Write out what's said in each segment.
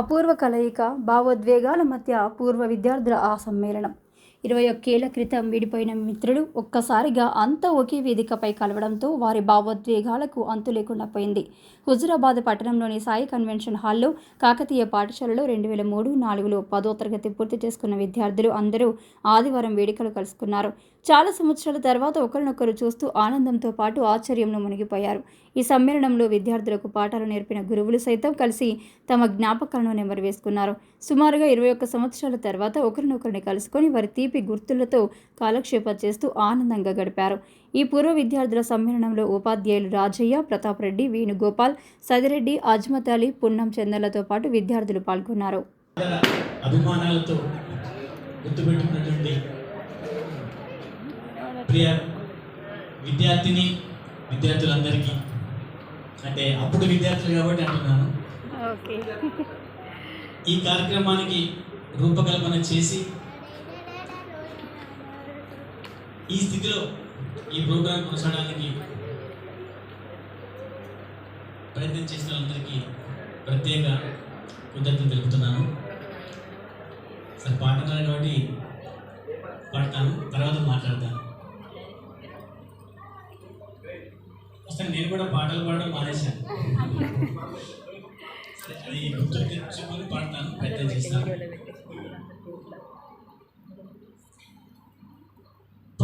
అపూర్వ కలయిక భావోద్వేగాల మధ్య పూర్వ విద్యార్థుల ఆ సమ్మేళనం. ఇరవై ఒక్కేళ్ళ క్రితం విడిపోయిన మిత్రులు ఒక్కసారిగా అంతా ఒకే వేదికపై కలవడంతో వారి భావోద్వేగాలకు అంతు లేకుండా పోయింది. హుజురాబాద్ పట్టణంలోని సాయి కన్వెన్షన్ హాల్లో కాకతీయ పాఠశాలలో రెండు వేల మూడు నాలుగులో పదో తరగతి పూర్తి చేసుకున్న విద్యార్థులు అందరూ ఆదివారం వేడుకలు కలుసుకున్నారు. చాలా సంవత్సరాల తర్వాత ఒకరినొకరు చూస్తూ ఆనందంతో పాటు ఆశ్చర్యంలో మునిగిపోయారు. ఈ సమ్మేళనంలో విద్యార్థులకు పాఠాలు నేర్పిన గురువులు సైతం కలిసి తమ జ్ఞాపకాలను నెమరు వేసుకున్నారు. సుమారుగా ఇరవై ఒక్క సంవత్సరాల తర్వాత ఒకరినొకరిని కలుసుకొని వారి తీపి గుర్తులతో కాలక్షేపం చేస్తూ ఆనందంగా గడిపారు. ఈ పూర్వ విద్యార్థుల సమ్మేళనంలో ఉపాధ్యాయులు రాజయ్య ప్రతాప్ రెడ్డి వేణుగోపాల్ సదిరెడ్డి అజ్మత్ అలీ పున్నం చందర్లతో పాటు విద్యార్థులు పాల్గొన్నారు. అందర అభిమానాలతో గుర్తుపెట్టుకున్నటువంటి ప్రియ విద్యార్థిని విద్యార్థులందరికీ. అంటే అప్పుడు విద్యార్థులు కాబట్టి అంటున్నాను. ఓకే. ఈ కార్యక్రమానికి రూపకల్పన చేసి ఈ స్థితిలో ఈ ప్రోగ్రాం కొనసాగడానికి ప్రయత్నం చేసిన వాళ్ళందరికీ ప్రత్యేక కృతజ్ఞతలు తెలుపుతున్నాను. సార్ పాట కాబట్టి పాడతాను తర్వాత మాట్లాడతాను. అసలు నేను కూడా పాటలు పాడడం మానేశాను. అది గుర్తు తెచ్చుకొని పాడతాను ప్రయత్నం చేస్తాను.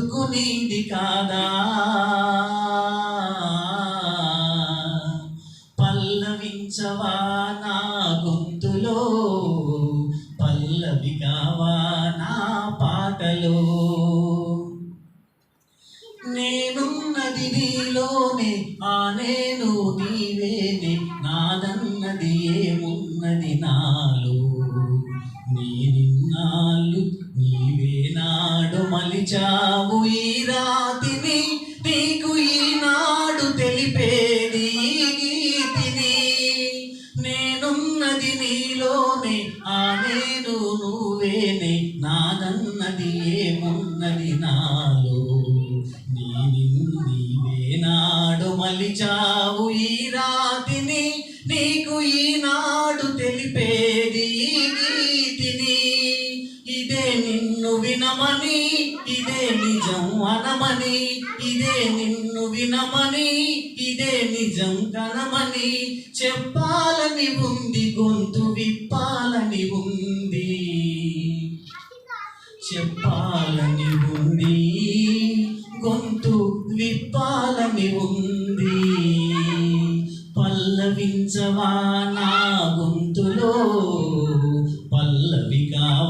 బ్రతుకు నీది కాదా? పల్లవించవా నా గొంతులో? పల్లవి కావా నా పాటలో? నేనున్నది నీలోనే ఆ నేను నీవేనే నాదన్నది ఏమున్నది నాలో? నీ అనమని ఇదే నిన్ను వినమని ఇదే నిజం కనమని చెప్పాలని ఉంది గొంతు విప్పాలని ఉంది. చెప్పాలని ఉంది గొంతు విప్పాలని ఉంది. పల్లవించవా నా గొంతులో పల్లవి కావా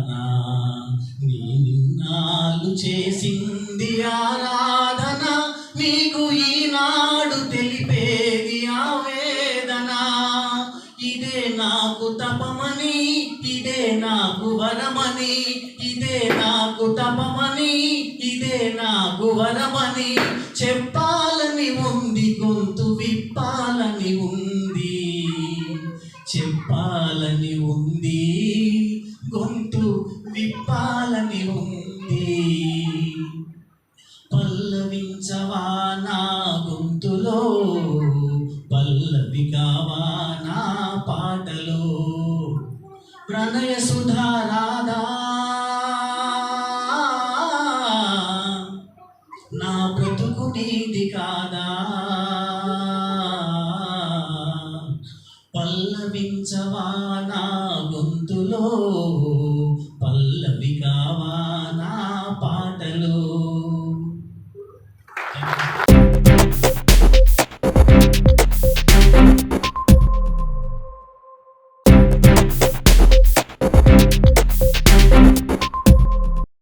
చేసింది ఆరాధన మీకు ఈనాడు తెలిపేది ఆవేదన. ఇదే నాకు తపమని ఇదే నాకు వరమని ఇదే నాకు తపమని ఇదే నాకు వరమని చెప్పాలని ఉంది గొంతు కాదా? పల్లవించవా నా గొంతులో? పల్లవి